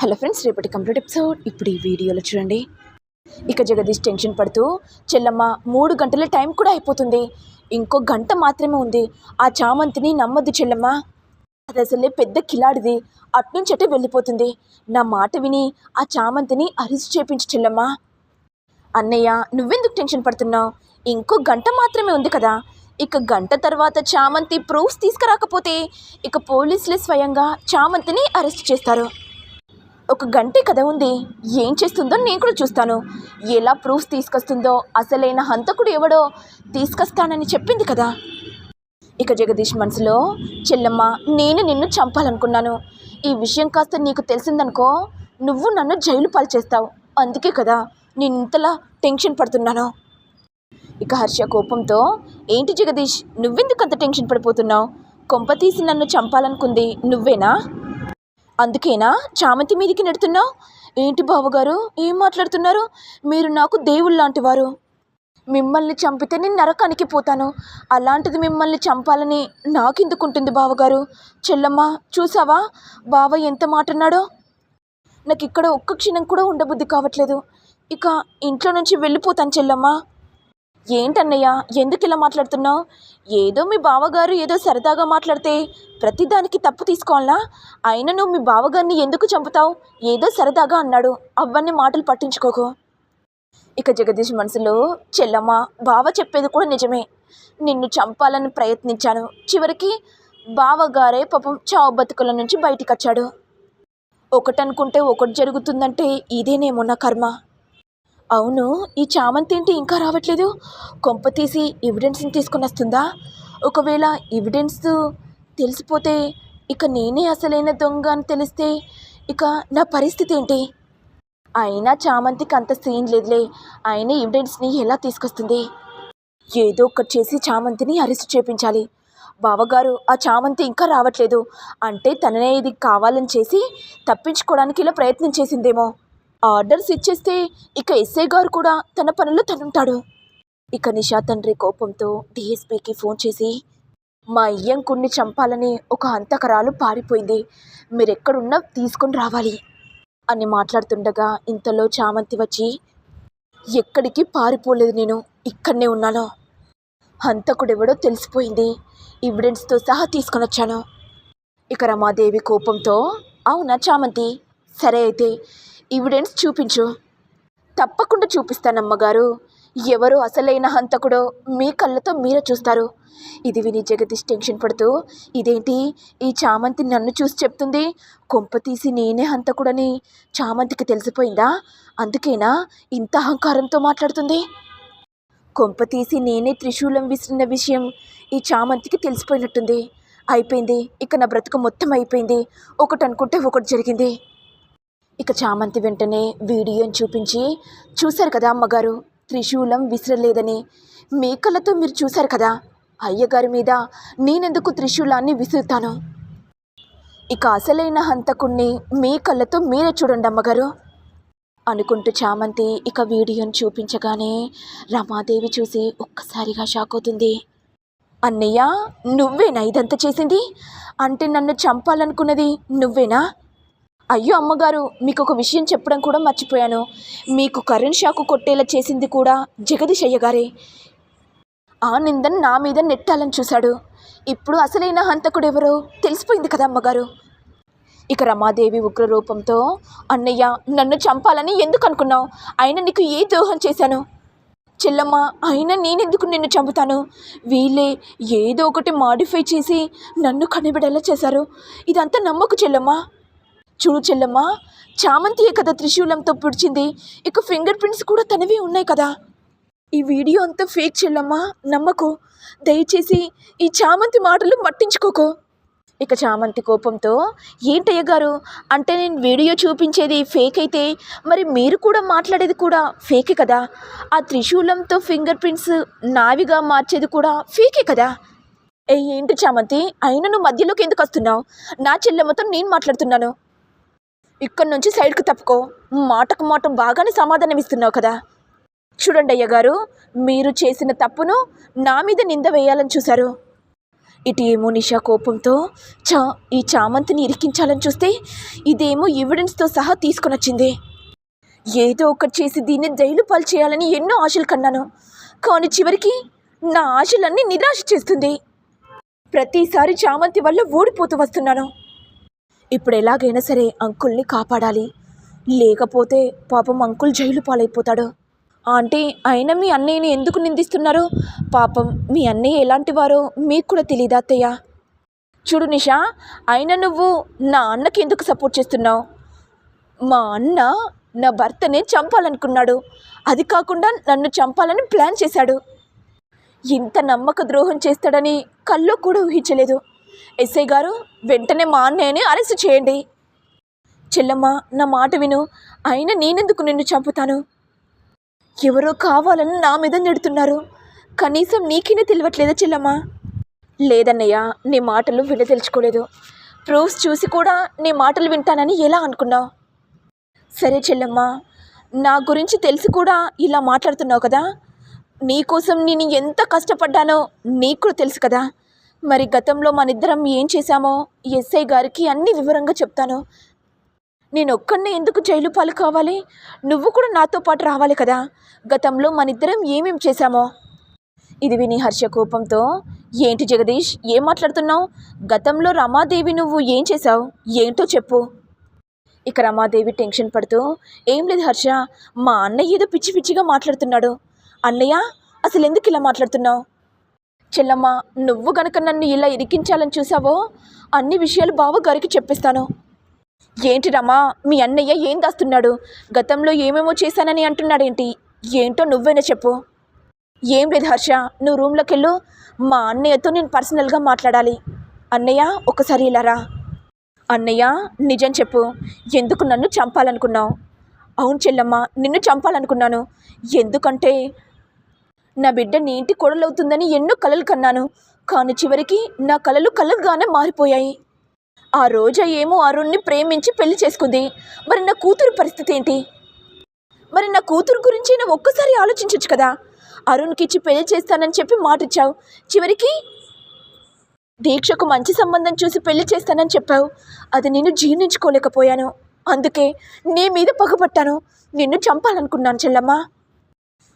Hello friends రేపటి complete episode. ఇప్పుడు ఈ వీడియోలో చూడండి. ఇక జగదీష్ టెన్షన్ పడుతూ చెల్లమ్మ మూడు గంటల టైం కూడా అయిపోతుంది. ఇంకో గంట మాత్రమే ఉంది. ఆ చామంతిని నమ్మద్దు చెల్లమ్మ. అది అసలే పెద్ద కిలాడిది. అట్నుంచి అటే వెళ్ళిపోతుంది. నా మాట విని ఆ చామంతిని అరెస్ట్ చేపించు చెల్లమ్మ. అన్నయ్య నువ్వెందుకు టెన్షన్ పడుతున్నావు? ఇంకో గంట మాత్రమే ఉంది కదా. ఇక గంట తర్వాత చామంతి ప్రూఫ్స్ తీసుకురాకపోతే ఇక పోలీసులే స్వయంగా చామంతిని అరెస్ట్ చేస్తారు. ఒక గంటే కథ ఉంది. ఏం చేస్తుందో నేను కూడా చూస్తాను. ఎలా ప్రూఫ్స్ తీసుకొస్తుందో అసలైన హంతకుడు ఎవడో తీసుకొస్తానని చెప్పింది కదా. ఇక జగదీష్ మనసులో చెల్లమ్మ నేను నిన్ను చంపాలనుకున్నాను. ఈ విషయం కాస్త నీకు తెలిసిందనుకో నువ్వు నన్ను జైలు పాలు చేస్తావు. అందుకే కదా నేను ఇంతలా టెన్షన్ పడుతున్నాను. ఇక హర్ష కోపంతో ఏంటి జగదీష్ నువ్వెందుకు అంత టెన్షన్ పడిపోతున్నావు? కొంప తీసి నన్ను చంపాలనుకుంది నువ్వేనా? అందుకేనా? చామంతి మీదికి నెడుతున్నావు? ఏంటి బావగారు? ఏం మాట్లాడుతున్నారు? మీరు నాకు దేవుళ్ళ లాంటి వారు మిమ్మల్ని చంపితే నేను నరకానికి పోతాను. అలాంటిది మిమ్మల్ని చంపాలని నాకెందుకుంటుంది బావగారు? చెల్లమ్మ చూసావా? బావ ఎంత మాటన్నాడో? నాకు ఇక్కడ ఒక్క క్షణం కూడా ఉండబుద్ధి కావట్లేదు. ఇక ఇంట్లో నుంచి వెళ్ళిపోతాను చెల్లమ్మ. ఏంటన్నయ్య? ఎందుకు ఇలా మాట్లాడుతున్నావు? ఏదో మీ బావగారు ఏదో సరదాగా మాట్లాడితే ప్రతిదానికి తప్పు తీసుకోవాలా? అయినా నువ్వు మీ బావగారిని ఎందుకు చంపుతావు? ఏదో సరదాగా అన్నాడు. అవన్నీ మాటలు పట్టించుకోకు. ఇక జగదీష్ మనసులో చెల్లమ్మ బావ చెప్పేది కూడా నిజమే. నిన్ను చంపాలని ప్రయత్నించాను. చివరికి బావగారే పాపం చావు బతుకుల నుంచి బయటికి వచ్చాడు ఒకటనుకుంటే ఒకటి జరుగుతుందంటే ఇదేనేమో నా కర్మ. అవును ఈ చామంతి ఏంటి ఇంకా రావట్లేదు. కొంప తీసి ఎవిడెన్స్ని తీసుకొని వస్తుందా ఒకవేళ ఎవిడెన్స్ తెలిసిపోతే ఇక నేనే అసలైన దొంగ అని తెలిస్తే ఇక నా పరిస్థితి ఏంటి? అయినా చామంతికి అంత సీన్ లేదులే. ఆయన ఎవిడెన్స్ని ఎలా తీసుకొస్తుంది? ఏదో ఒకటి చేసి చామంతిని అరెస్ట్ చేపించాలి. బావగారు ఆ చామంతి ఇంకా రావట్లేదు. అంటే తననే ఇది కావాలని చేసి తప్పించుకోవడానికి ఇలా ప్రయత్నం చేసిందేమో. ఆర్డర్స్ ఇచ్చేస్తే ఇక ఎస్ఐ గారు కూడా తన పనుల్లో తనుంటాడు. ఇక నిషా తండ్రి కోపంతో డిఎస్పీకి ఫోన్ చేసి మా అయ్యంకుణ్ణి చంపాలని ఒక అంతకరాలు పారిపోయింది. మీరెక్కడున్నా తీసుకొని రావాలి అని మాట్లాడుతుండగా ఇంతలో చామంతి వచ్చి ఎక్కడికి పారిపోలేదు నేను ఇక్కడనే ఉన్నాను. హంతకుడెవడో తెలిసిపోయింది. ఎవిడెన్స్తో సహా తీసుకొని వచ్చాను. ఇక రమాదేవి కోపంతో అవునా చామంతి? సరే అయితే ఎవిడెన్స్ చూపించు. తప్పకుండా చూపిస్తానమ్మగారు. ఎవరు అసలైన హంతకుడో మీ కళ్ళతో మీరే చూస్తారు. ఇది విని జగదీష్ టెన్షన్ పడుతూ ఇదేంటి? ఈ చామంతి నన్ను చూసి చెప్తుంది? కొంప తీసి నేనే హంతకుడని చామంతికి తెలిసిపోయిందా? అందుకేనా ఇంత అహంకారంతో మాట్లాడుతుంది? కొంప తీసి నేనే త్రిశూలం విసిరిన విషయం ఈ చామంతికి తెలిసిపోయినట్టుంది. అయిపోయింది. ఇక నా బ్రతుకు మొత్తం అయిపోయింది. ఒకటి అనుకుంటే ఒకటి జరిగింది. ఇక చామంతి వెంటనే వీడియోని చూపించి చూశారు కదా అమ్మగారు త్రిశూలం విసిరలేదని. మీ కళ్ళతో మీరు చూశారు కదా అయ్యగారి మీద నేనెందుకు త్రిశూలాన్ని విసురుతాను? ఇక అసలైన హంతకుణ్ణి మీ కళ్ళతో మీరే చూడండి అమ్మగారు. అనుకుంటూ చామంతి ఇక వీడియోని చూపించగానే రమాదేవి చూసి ఒక్కసారిగా షాక్ అవుతుంది. అన్నయ్య నువ్వేనా ఇదంతా చేసింది? అంటే నన్ను చంపాలనుకున్నది నువ్వేనా? అయ్యో అమ్మగారు మీకు ఒక విషయం చెప్పడం కూడా మర్చిపోయాను. మీకు కరెంట్ షాకు కొట్టేలా చేసింది కూడా జగదీష్ అయ్యగారే ఆ నిందను నా మీద నెట్టాలని చూశాడు. ఇప్పుడు అసలైన హంతకుడు ఎవరో తెలిసిపోయింది కదా అమ్మగారు. ఇక రమాదేవి ఉగ్రరూపంతో అన్నయ్య నన్ను చంపాలని ఎందుకు అనుకున్నావు? అయినా నీకు ఏ ద్రోహం చేశాను? చెల్లమ్మ అయినా నేనెందుకు నిన్ను చంపుతాను? వీళ్ళే ఏదో ఒకటి మాడిఫై చేసి నన్ను కనిపెడేలా చేశారు. ఇదంతా నమ్మకు చెల్లమ్మ. చూడు చెల్లమ్మ చామంతియే కదా త్రిశూలంతో పుడిచింది? ఇక ఫింగర్ ప్రింట్స్ కూడా తనవే ఉన్నాయి కదా. ఈ వీడియో అంతా ఫేక్ చెల్లమ్మ నమ్మకు. దయచేసి ఈ చామంతి మాటలు పట్టించుకోకు. ఇక చామంతి కోపంతో ఏంటయ్య గారు అంటే నేను వీడియో చూపించేది ఫేక్ అయితే మరి మీరు కూడా మాట్లాడేది కూడా ఫేకే కదా? ఆ త్రిశూలంతో ఫింగర్ ప్రింట్స్ నావిగా మార్చేది కూడా ఫేకే కదా? ఏ ఏంటి చామంతి? అయినా నువ్వు మధ్యలోకి ఎందుకు వస్తున్నావు? నా చెల్లెమ్మతో నేను మాట్లాడుతున్నాను. ఇక్కడి నుంచి సైడ్కి తప్పుకో. మాటకు మాట బాగానే సమాధానం ఇస్తున్నావు కదా. చూడండి అయ్య గారు మీరు చేసిన తప్పును నా మీద నింద వేయాలని చూశారు. ఇటు ఏమో నిషా కోపంతో చా ఈ చామంతిని ఇరికించాలని చూస్తే ఇదేమో ఎవిడెన్స్తో సహా తీసుకొనొచ్చింది ఏదో ఒకటి చేసి దీన్ని జైలు పాలు చేయాలని ఎన్నో ఆశలు కన్నాను. కానీ చివరికి నా ఆశలన్నీ నిరాశ చేస్తుంది. ప్రతిసారి చామంతి వల్ల ఓడిపోతూ వస్తున్నాను. ఇప్పుడు ఎలాగైనా సరే అంకుల్ని కాపాడాలి. లేకపోతే పాపం అంకుల్ జైలు పాలైపోతాడు. ఆంటీ అయినా మీ అన్నయ్యని ఎందుకు నిందిస్తున్నారు? పాపం మీ అన్నయ్య ఎలాంటి వారో మీకు కూడా తెలియదా అత్తయ్య? చూడు నిషా అయినా నువ్వు నా అన్నకి ఎందుకు సపోర్ట్ చేస్తున్నావు? మా అన్న నా భర్తనే చంపాలనుకున్నాడు. అది కాకుండా నన్ను చంపాలని ప్లాన్ చేశాడు. ఇంత నమ్మక ద్రోహం చేస్తాడని కల్లో కూడా ఊహించలేదు. ఎస్ఐ గారు వెంటనే మా అన్నయ్యని అరెస్ట్ చేయండి. చెల్లమ్మ నా మాట విను. అయినా నేనెందుకు నిన్ను చంపుతాను? ఎవరో కావాలని నా మీద నెడుతున్నారు. కనీసం నీకైనా తెలియట్లేదా చెల్లమ్మ? లేదన్నయ్య నీ మాటలు వినదలుచుకోలేదు ప్రూఫ్స్ చూసి కూడా నీ మాటలు వింటానని ఎలా అనుకున్నావు? సరే చెల్లమ్మ నా గురించి తెలిసి కూడా ఇలా మాట్లాడుతున్నావు కదా? నీకోసం నేను ఎంత కష్టపడ్డానో నీకు కూడా తెలుసు కదా? మరి గతంలో మనిద్దరం ఏం చేశామో? ఎస్ఐ గారికి అన్ని వివరంగా చెప్తాను. నేను ఒక్కడినే ఎందుకు జైలు పాలు కావాలి? నువ్వు కూడా నాతో పాటు రావాలి కదా? గతంలో మనిద్దరం ఏమేం చేశామో? ఇది విని హర్ష కోపంతో ఏంటి జగదీష్ ఏం మాట్లాడుతున్నావు? గతంలో రమాదేవి నువ్వు ఏం చేశావు? ఏంటో చెప్పు. ఇక రమాదేవి టెన్షన్ పడుతూ ఏం లేదు హర్ష మా అన్నయ్య ఏదో పిచ్చి పిచ్చిగా మాట్లాడుతున్నాడు. అన్నయ్య అసలు ఎందుకు ఇలా మాట్లాడుతున్నావు? చెల్లమ్మ నువ్వు గనక నన్ను ఇలా ఇరికించాలని చూసావో అన్ని విషయాలు బావగారికి చెప్పిస్తాను. ఏంటి రమా మీ అన్నయ్య ఏం దాస్తున్నాడు? గతంలో ఏమేమో చేశానని అంటున్నాడేంటి? ఏంటో నువ్వేనా చెప్పు. ఏం లేదు హర్ష నువ్వు రూమ్లోకి వెళ్ళు మా అన్నయ్యతో నేను పర్సనల్గా మాట్లాడాలి. అన్నయ్య ఒకసారి ఇలా రా. అన్నయ్య నిజం చెప్పు ఎందుకు నన్ను చంపాలనుకున్నావు? అవును చెల్లమ్మ నిన్ను చంపాలనుకున్నాను. ఎందుకంటే నా బిడ్డ నీ ఇంటి కొడలవుతుందని ఎన్నో కలలు కన్నాను. కానీ చివరికి నా కలలు కలలుగానే మారిపోయాయి. ఆ రోజా ఏమో అరుణ్ణి ప్రేమించి పెళ్ళి చేసుకుంది. మరి నా కూతురు పరిస్థితి ఏంటి? మరి నా కూతురు గురించి నువ్వు ఒక్కసారి ఆలోచించవచ్చు కదా. అరుణ్కి ఇచ్చి పెళ్ళి చేస్తానని చెప్పి మాటిచ్చావు. చివరికి దీక్షకు మంచి సంబంధం చూసి పెళ్ళి చేస్తానని చెప్పావు. అది నేను జీర్ణించుకోలేకపోయాను. అందుకే నీ మీద పగపట్టాను. నిన్ను చంపాలనుకున్నాను చెల్లమ్మా.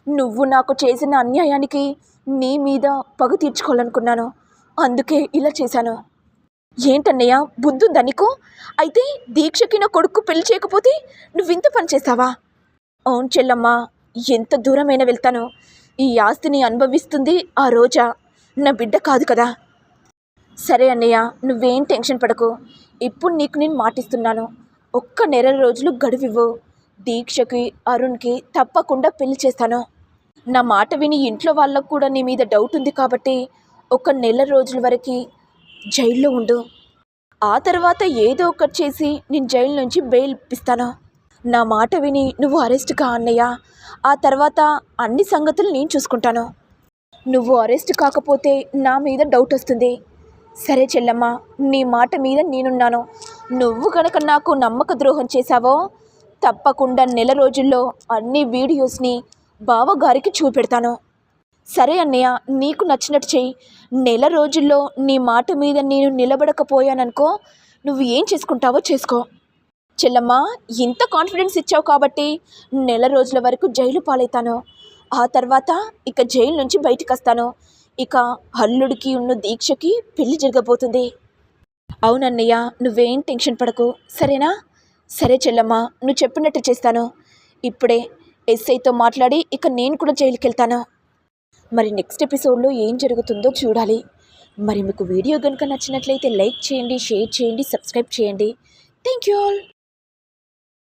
నువ్వు నాకు చేసిన అన్యాయానికి నీ మీద పగ తీర్చుకోవాలనుకున్నాను. అందుకే ఇలా చేశాను. ఏంటన్నయ్య బుద్ధుందా నీకు? అయితే దీక్షకి నా కొడుకు పెళ్ళి చేయకపోతే నువ్వు ఇంత పని చేస్తావా? అవును చెల్లమ్మ ఎంత దూరమైనా వెళ్తాను. ఈ ఆస్తిని అనుభవిస్తుంది ఆ రోజా. నా బిడ్డ కాదు కదా. సరే అన్నయ్య నువ్వేం టెన్షన్ పడకు. ఇప్పుడు నీకు నేను మాటిస్తున్నాను. ఒక్క నెల రోజులు గడువివ్వు. దీక్షకి అరుణ్కి తప్పకుండా పెళ్ళి చేస్తాను. నా మాట విని ఇంట్లో వాళ్ళకు కూడా నీ మీద డౌట్ ఉంది కాబట్టి ఒక నెల రోజుల వరకు జైల్లో ఉండు. ఆ తర్వాత ఏదో ఒకటి చేసి నేను జైలు నుంచి బెయిల్ ఇప్పిస్తాను. నా మాట విని నువ్వు అరెస్ట్ కా అన్నయ్య? ఆ తర్వాత అన్ని సంగతులు నేను చూసుకుంటాను. నువ్వు అరెస్ట్ కాకపోతే నా మీద డౌట్ వస్తుంది. సరే చెల్లమ్మ నీ మాట మీద నేనున్నాను. నువ్వు కనుక నాకు నమ్మక ద్రోహం చేశావో తప్పకుండా నెల రోజుల్లో అన్ని వీడియోస్ని బావగారికి చూపెడతాను. సరే అన్నయ్య నీకు నచ్చినట్టు చెయ్యి. నెల రోజుల్లో నీ మాట మీద నేను నిలబడకపోయాననుకో నువ్వు ఏం చేసుకుంటావో చేసుకో. చెల్లమ్మ ఇంత కాన్ఫిడెన్స్ ఇచ్చావు కాబట్టి నెల రోజుల వరకు జైలు పాలవుతాను ఆ తర్వాత ఇక జైలు నుంచి బయటకు వస్తాను ఇక అల్లుడికి ఉన్న దీక్షకి పెళ్ళి జరగబోతుంది. అవునన్నయ్య నువ్వేం టెన్షన్ పడకు. సరేనా? సరే చెల్లమ్మ నువ్వు చెప్పినట్టు చేస్తాను. ఇప్పుడే ఎస్ఐతో మాట్లాడి ఇక నేను కూడా జైలుకి వెళ్తాను మరి నెక్స్ట్ ఎపిసోడ్లో ఏం జరుగుతుందో చూడాలి. మరి మీకు వీడియో కనుక నచ్చినట్లయితే లైక్ చేయండి షేర్ చేయండి సబ్స్క్రైబ్ చేయండి. Thank you all.